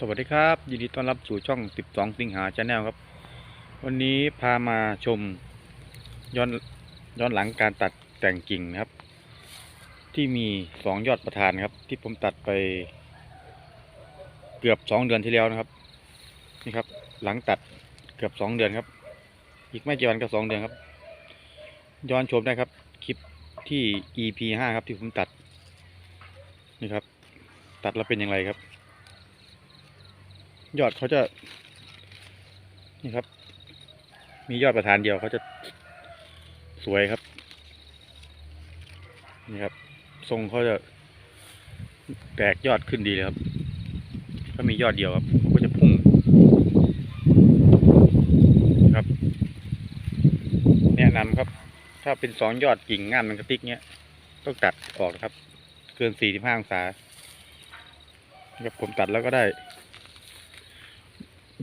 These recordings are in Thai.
สวัสดีครับ ยินดีต้อนรับสู่ช่อง 12 สิงหาชาแนลครับ วันนี้พามาชมย้อนย้อนหลังการตัดแต่งกิ่งนะครับ ที่มีสองยอดประธานครับ ที่ผมตัดไปเกือบสองเดือนที่แล้วนะครับนี่ครับ หลังตัดเกือบสองเดือนครับ อีกไม่กี่วันก็สองเดือนครับ ย้อนชมได้ครับคลิปที่ EP 5 ครับที่ผมตัดนี่ครับ ตัดแล้วเป็นอย่างไรครับ ยอดเขาจะ นี่ครับ มียอดประธานเดียวเขาจะสวยครับ นี่ครับ ทรงเขาจะแตกยอดขึ้นดีเลยครับ ถ้ามียอดเดียวครับเขาก็จะพุ่งครับ แนะนำครับ ถ้าเป็นสองยอดกิ่งงามมันกระติกเนี้ยต้องตัดออกครับ เกินสี่สิบห้าองศาครับผมตัดแล้วก็ได้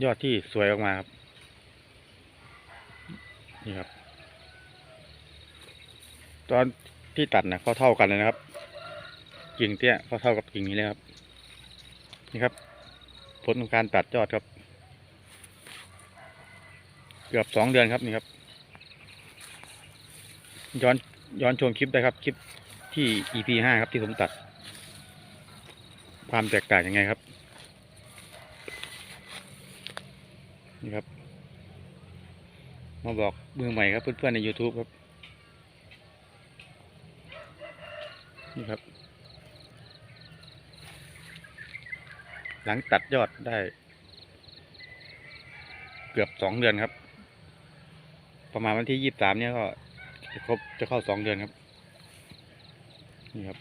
ยอดที่สวยออกมาครับ นี่ครับ ตอนที่ตัดนะเขาเท่ากันเลยนะครับ กิ่งเตี้ยเขาเท่ากับกิ่งนี้เลยครับ นี่ครับ ผลของการตัดยอดครับ เกือบสองเดือนครับนี่ครับ ย้อนย้อนชมคลิปได้ครับ คลิปที่ EP ห้าครับที่ผมตัด ความแตกต่างยังไงครับ นี่ครับ มาบอกมือใหม่ครับเพื่อนๆใน YouTube ครับ นี่ครับ หลังตัดยอดได้ เกือบสองเดือนครับ ประมาณวันที่ยี่สิบสามเนี่ยก็จะครบจะเข้าสองเดือนครับ นี่ครับ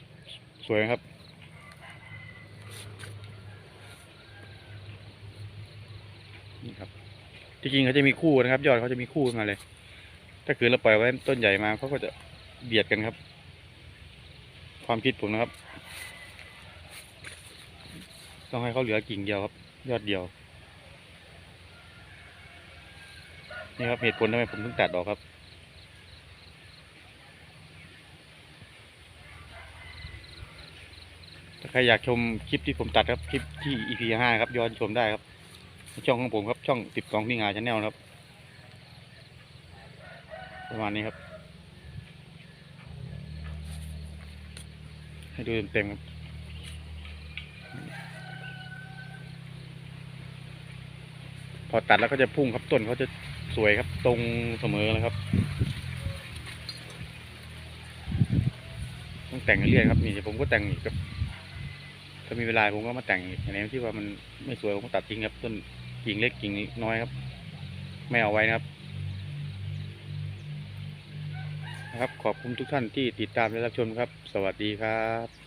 สวยครับนี่ครับ ที่จริงเขาจะมีคู่นะครับ ยอดเขาจะมีคู่มาเลย ถ้าเกิดเราปล่อยไว้ต้นใหญ่มาเขาก็จะเบียดกันครับ ความคิดผมนะครับ ต้องให้เขาเหลือกิ่งเดียวครับ ยอดเดียวนี่ครับเหตุผลทำไมผมถึงตัดออกครับถ้าใครอยากชมคลิปที่ผมตัดครับคลิปที่ EP ห้าครับย้อนชมได้ครับ ช่องของผมครับช่องติดสองที่งานชาแนลครับ ประมาณนี้ครับ ให้ดูเต็มๆครับพอตัดแล้วก็จะพุ่งครับต้นเขาจะสวยครับตรงเสมอเลยครับ ต้องแต่งเรื่อยครับนี่ผมก็แต่งอีกครับถ้ามีเวลาผมก็มาแต่งอีกอย่างที่ว่ามันไม่สวยผมก็ตัดทิ้งครับต้น กิ่งเล็กกิ่งน้อยครับ ไม่เอาไว้นะครับนะครับ ขอบคุณทุกท่านที่ติดตามและรับชมครับ สวัสดีครับ